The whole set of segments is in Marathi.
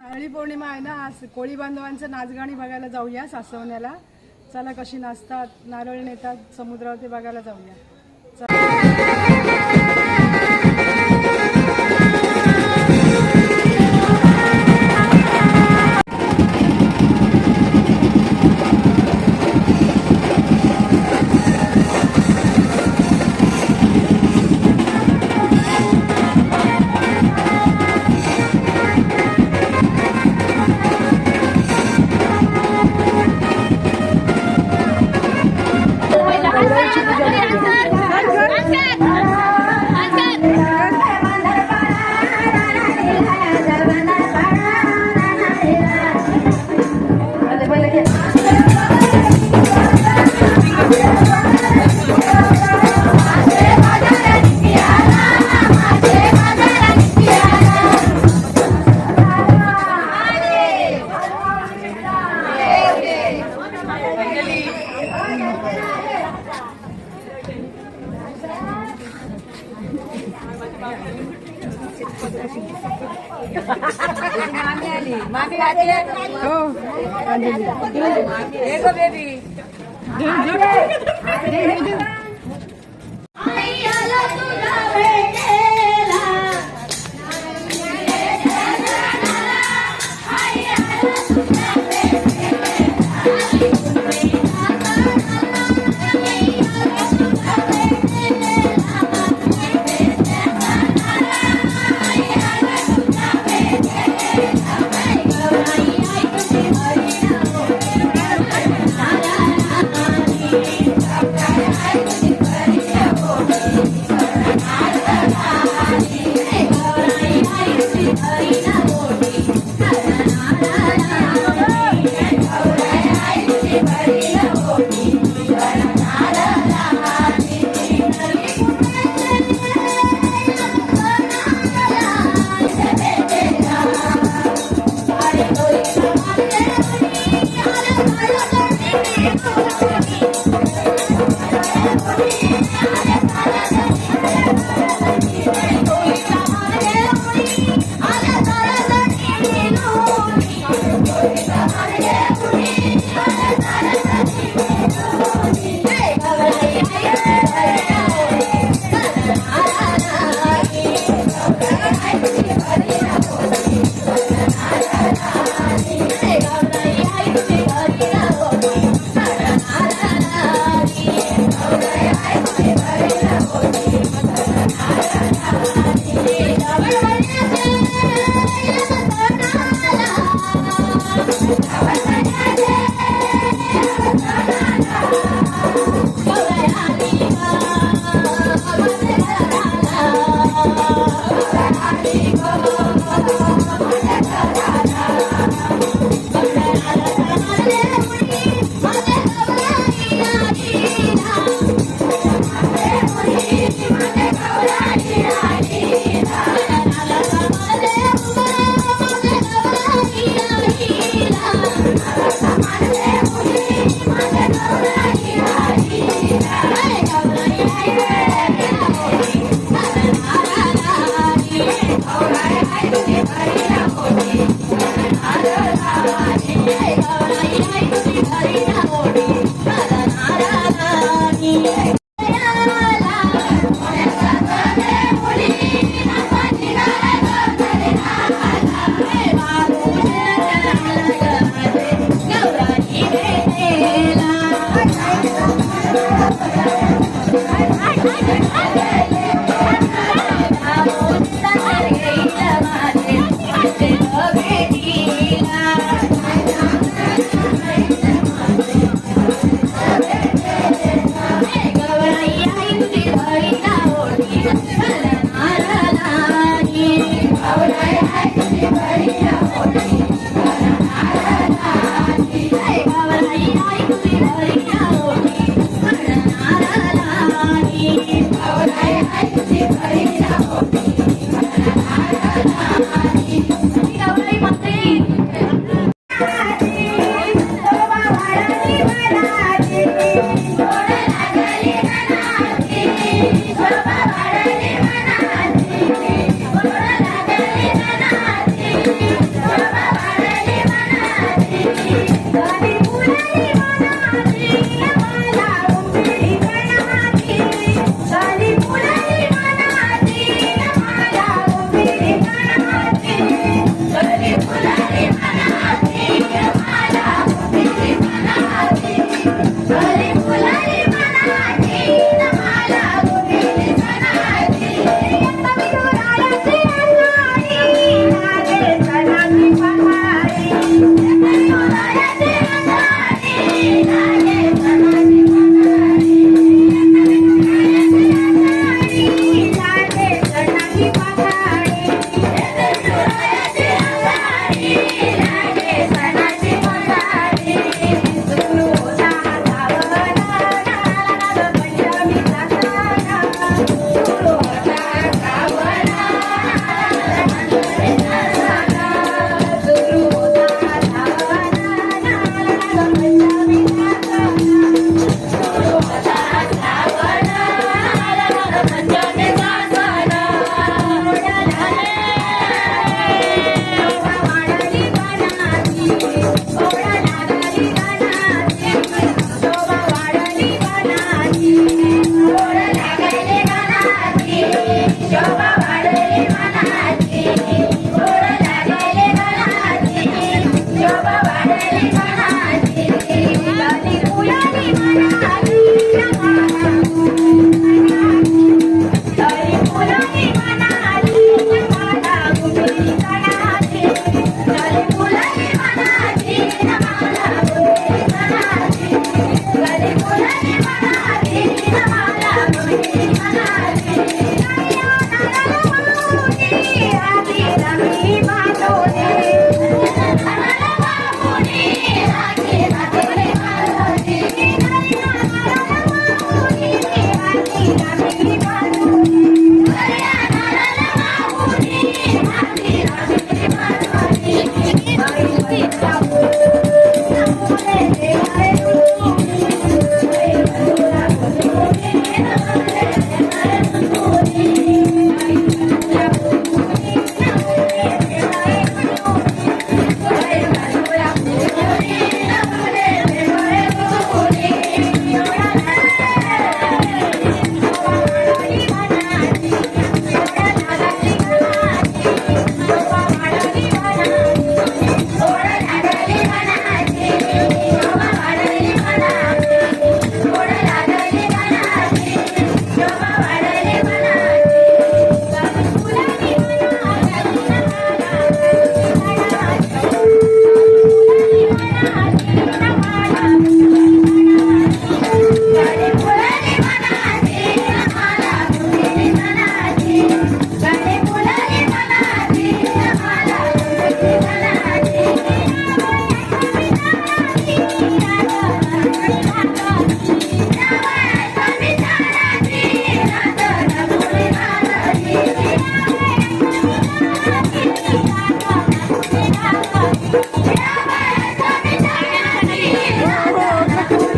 नारळी पौर्णिमा आहे ना आज कोळी बांधवांचं नाचगाणी बघायला जाऊया सासवण्याला. चला कशी नाचतात नारळ नेतात समुद्रावरती बघायला जाऊया. अंजली. Thank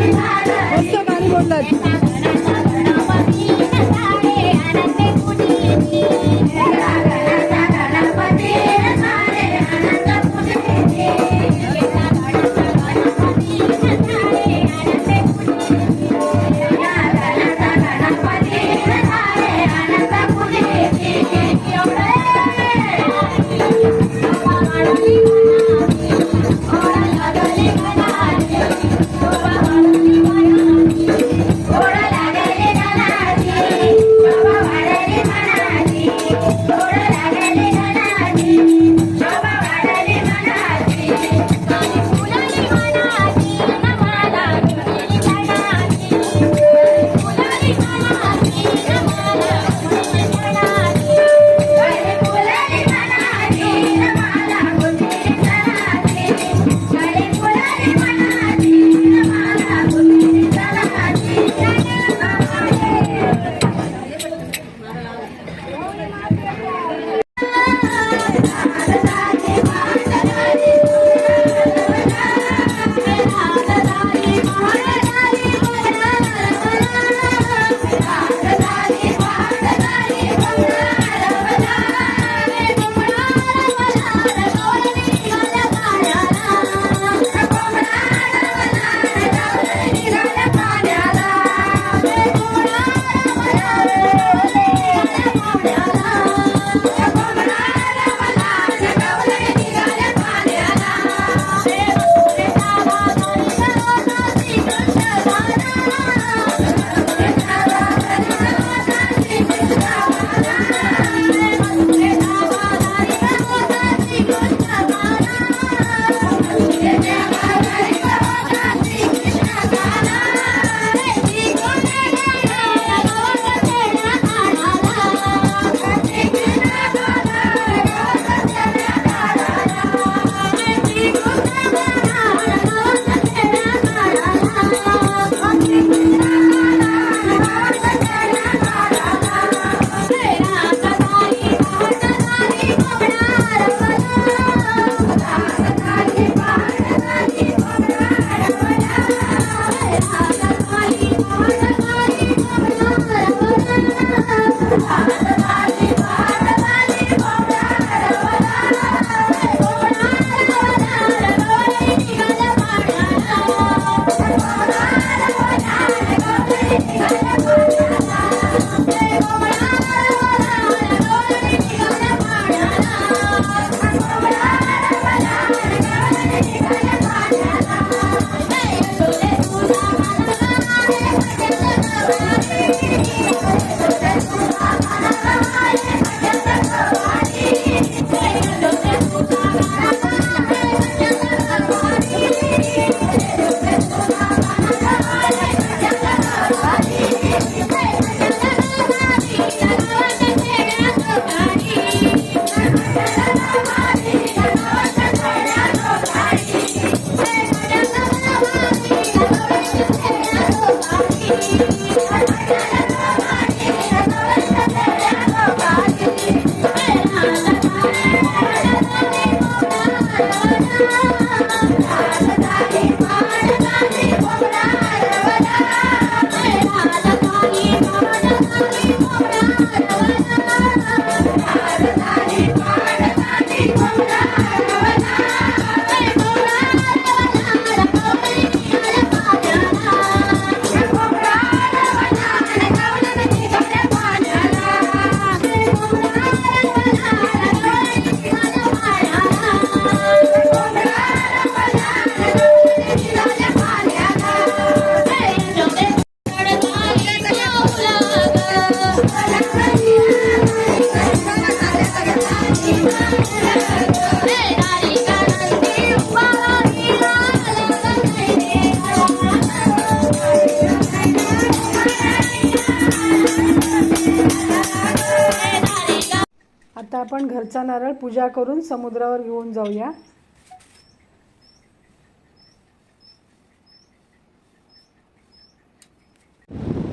వస్తాం అనుకోండి नारळ पूजा करून समुद्रावर घेऊन जाऊया.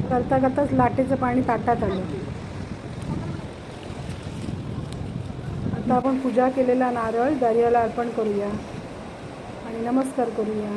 करता करताच लाटेचं पाणी ताटात आलं. आता आपण पूजा केलेला नारळ दर्याला अर्पण करूया आणि नमस्कार करूया.